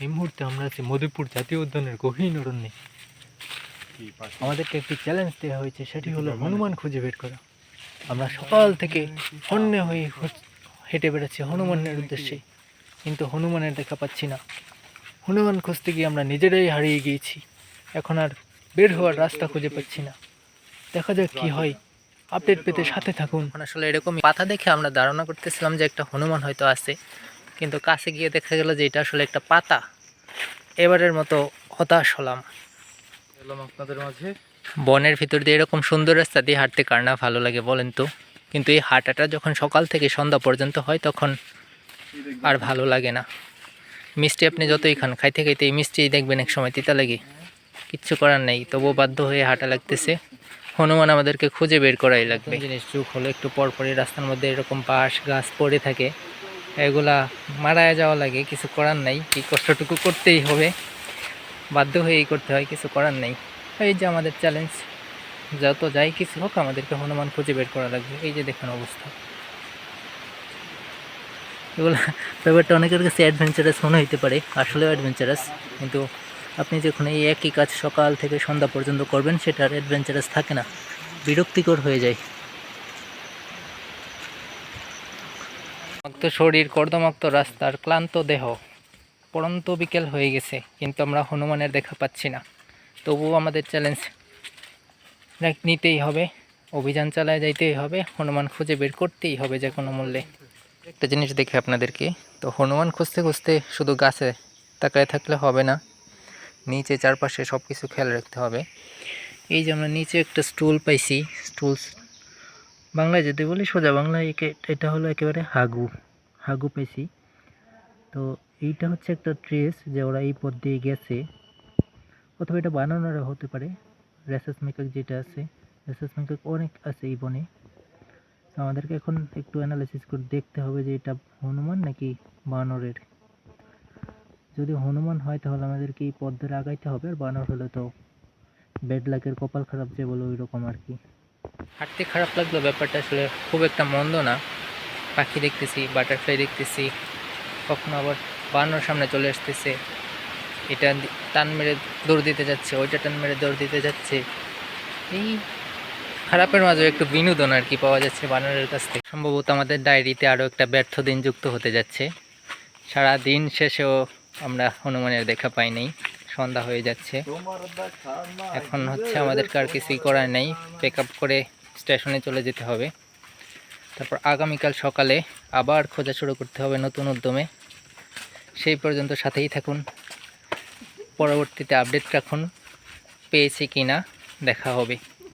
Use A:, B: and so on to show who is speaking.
A: এই মুহূর্তে আমরা আছি মধুপুর জাতীয় উদ্যানের গহীন অরণ্যে। আমাদেরকে একটি চ্যালেঞ্জ দেওয়া হয়েছে, সেটি হলো হনুমান খুঁজে বের করা। আমরা সকাল থেকে অন্য হয়ে হেঁটে বেড়াচ্ছি হনুমানের উদ্দেশ্যে। কিন্তু হনুমানের দেখা পাচ্ছি না। হনুমান খুঁজতে গিয়ে আমরা নিজেরাই হারিয়ে গিয়েছি। এখন আর বের হওয়ার রাস্তা খুঁজে পাচ্ছি না। দেখা যাক কি হয়। আপডেট পেতে সাথে থাকুন।
B: আসলে এরকম পাতা দেখে আমরা ধারণা করতেছিলাম যে একটা হনুমান হয়তো আছে। কিন্তু কাছে গিয়ে দেখা গেল যে এটা আসলে একটা পাতা। এবারের মতো হতাশ হলাম।
A: এলাম আপনাদের মাঝে।
B: বনের ভিতর দিয়ে এরকম সুন্দর রাস্তা দিয়ে হাঁটতে কার না ভালো লাগে বলেন তো? কিন্তু এই হাঁটাটা যখন সকাল থেকে সন্ধ্যা পর্যন্ত হয় তখন আর ভালো লাগে না। মিষ্টি আপনি যতই খান খাইতে খাইতে এই মিষ্টি দেখবেন এক সময় তিতা লাগে। কিচ্ছু করার নেই তবুও বাধ্য হয়ে হাঁটা লাগতেছে। হনুমান আমাদেরকে খুঁজে বের করাই লাগবে। জিনিস যুগ হলো একটু পরপরই রাস্তার মধ্যে এরকম বাঁশ গাছ পড়ে থাকে। এগুলা মারায় যাওয়া লাগে, কিছু করার নাই এই কষ্টটুকু করতেই হবে। বাধ্য হয়েই করতে হয়, কিছু করার নেই। এই যে আমাদের চ্যালেঞ্জ যত যাই কিছু হোক, আমাদেরকে হনুমান খুঁজে বের করা লাগবে। এই যে দেখুন অবস্থা। এগুলো ব্যাপারটা অনেকের কাছে অ্যাডভেঞ্চারাস মনে হইতে পারে, আসলেও অ্যাডভেঞ্চারাস কিন্তু আপনি যখন এই একই কাজ সকাল থেকে সন্ধ্যা পর্যন্ত করবেন সেটা আর অ্যাডভেঞ্চারাস থাকে না। বিরক্তিকর হয়ে যায়। মুক্ত শরীর কর্দমাক্ত রাস্তার ক্লান্ত দেহ। পড়ন্ত বিকেল হয়ে গেছে, কিন্তু আমরা হনুমানের দেখা পাচ্ছি না। তবুও আমাদের চ্যালেঞ্জ নিতেই হবে। অভিযান চালায় যাইতেই হবে, হনুমান খুঁজে বের করতেই হবে যে কোনো মূল্যে। একটা জিনিস দেখে আপনাদেরকে, তো হনুমান খুঁজতে খুঁজতে শুধু গাছে তাকায় থাকলে হবে না, নিচে চারপাশে সব কিছু খেয়াল রাখতে হবে। এই যে আমরা নিচে একটা স্টুল পাইছি স্টুল বাংলায় যদি বলি, সোজা বাংলায় একে, এটা হলো একেবারে হাগু হাগু পাইছি তো এইটা হচ্ছে একটা ট্রেস যে ওরা এই পথ দিয়ে গেছে। অথবা এটা বানানোর হতে পারে। রেসাস মেকাক যেটা আছে, রেসাস মেকাক অনেক আছে এই বনে। তো আমাদেরকে এখন একটু অ্যানালাইসিস করে দেখতে হবে যে এটা হনুমান নাকি বানরের। যদি হনুমান হয় তাহলে আমাদেরকে এই পথ ধরে আগাইতে হবে, আর বানর হলে তো বেড লাকের কপাল খারাপ যে বলো ওই রকম আর কি। হাঁটতে খারাপ লাগল ব্যাপারটা আসলে খুব একটা মন্দ না। পাখি দেখতেছি, বাটারফ্লাই দেখতেছি, কখনো আবার বানর সামনে চলে আসতেছে। এটা টান মেরে দৌড় দিতে যাচ্ছে, ওইটা টান মেরে দৌড় দিতে যাচ্ছে। এই খারাপের মাঝে একটু বিনোদন আর কি পাওয়া যাচ্ছে বানরের কাছ থেকে। সম্ভবত আমাদের ডায়েরিতে আরও একটা ব্যর্থ দিন যুক্ত হতে যাচ্ছে। সারা দিন শেষেও আমরা হনুমানের দেখা পাই নাই। সন্ধ্যা হয়ে যাচ্ছে। এখন হচ্ছে আমাদেরকে আর কিছুই করার নেই। পিক করে স্টেশনে চলে যেতে হবে। তারপর আগামীকাল সকালে আবার খোঁজা শুরু করতে হবে নতুন উদ্যমে। সেই পর্যন্ত সাথেই থাকুন। পরবর্তীতে আপডেট রাখুন। পেয়েছি কি না দেখা হবে।